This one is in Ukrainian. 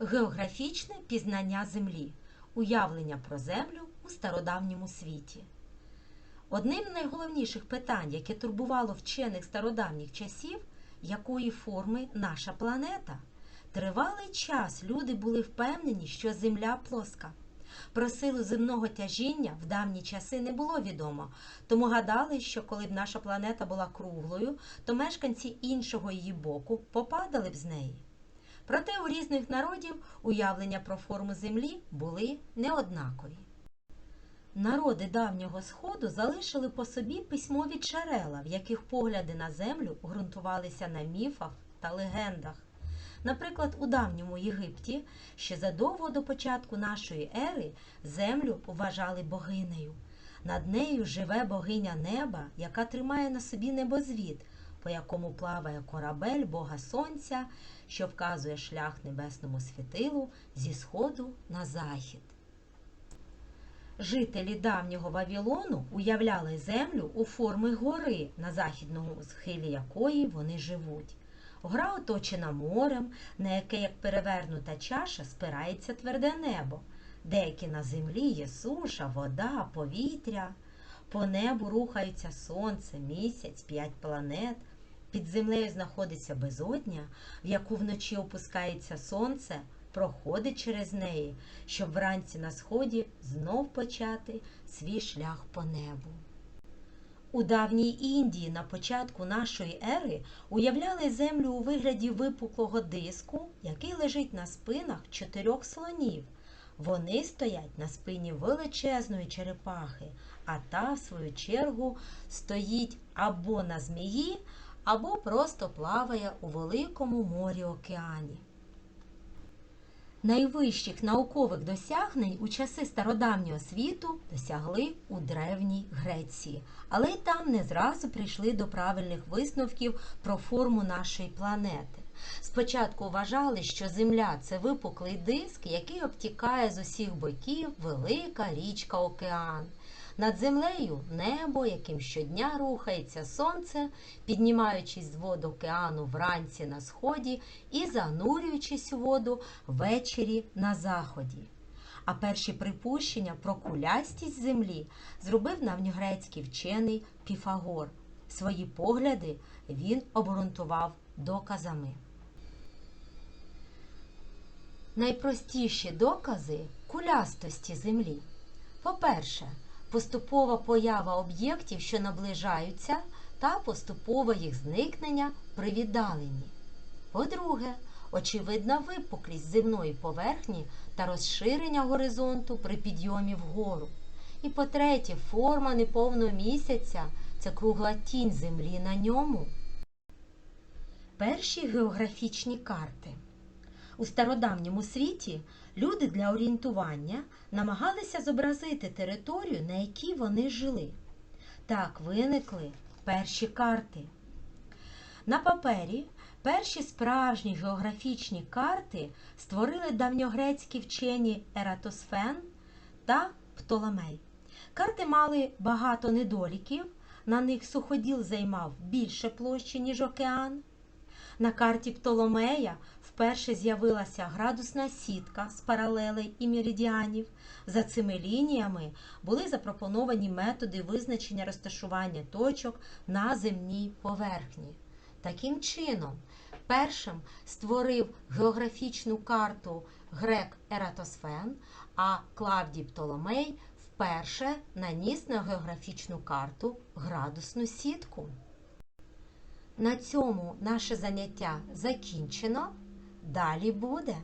Географічне пізнання Землі. Уявлення про Землю у стародавньому світі. Одним з найголовніших питань, яке турбувало вчених стародавніх часів, якої форми наша планета. Тривалий час люди були впевнені, що Земля плоска. Про силу земного тяжіння в давні часи не було відомо, тому гадали, що коли б наша планета була круглою, то мешканці іншого її боку попадали б з неї. Проте у різних народів уявлення про форму Землі були неоднакові. Народи давнього Сходу залишили по собі письмові джерела, в яких погляди на землю ґрунтувалися на міфах та легендах. Наприклад, у давньому Єгипті ще задовго до початку нашої ери землю вважали богинею. Над нею живе богиня неба, яка тримає на собі небозвід, по якому плаває корабель Бога Сонця, що вказує шлях небесному світилу зі сходу на захід. Жителі давнього Вавилону уявляли землю у формі гори, на західному схилі якої вони живуть. Гора оточена морем, на яке, як перевернута чаша, спирається тверде небо. Деякі на землі є суша, вода, повітря. По небу рухаються сонце, місяць, п'ять планет. Під землею знаходиться безодня, в яку вночі опускається сонце, проходить через неї, щоб вранці на сході знов почати свій шлях по небу. У давній Індії на початку нашої ери уявляли землю у вигляді випуклого диску, який лежить на спинах чотирьох слонів. Вони стоять на спині величезної черепахи, а та, в свою чергу, стоїть або на змії, або просто плаває у великому морі океані. Найвищих наукових досягнень у часи стародавнього світу досягли у Древній Греції, але й там не зразу прийшли до правильних висновків про форму нашої планети. Спочатку вважали, що Земля це випуклий диск, який обтікає з усіх боків велика річка океан. Над землею небо, яким щодня рухається сонце, піднімаючись з вод океану вранці на сході і занурюючись у воду ввечері на заході. А перші припущення про кулястість землі зробив давньогрецький вчений Піфагор. Свої погляди він обґрунтував доказами. Найпростіші докази кулястості землі. По-перше, поступова поява об'єктів, що наближаються, та поступове їх зникнення при віддаленні. По-друге, очевидна випуклість земної поверхні та розширення горизонту при підйомі вгору. І по-третє, форма неповного місяця це кругла тінь землі на ньому. Перші географічні карти. У стародавньому світі люди для орієнтування намагалися зобразити територію, на якій вони жили. Так виникли перші карти. На папері перші справжні географічні карти створили давньогрецькі вчені Ератосфен та Птоломей. Карти мали багато недоліків, на них суходіл займав більше площі, ніж океан. На карті Птоломея вперше з'явилася градусна сітка з паралелей і меридіанів. За цими лініями були запропоновані методи визначення розташування точок на земній поверхні. Таким чином, першим створив географічну карту грек Ератосфен, а Клавдій Птоломей вперше наніс на географічну карту градусну сітку. На цьому наше заняття закінчено. Далі буде.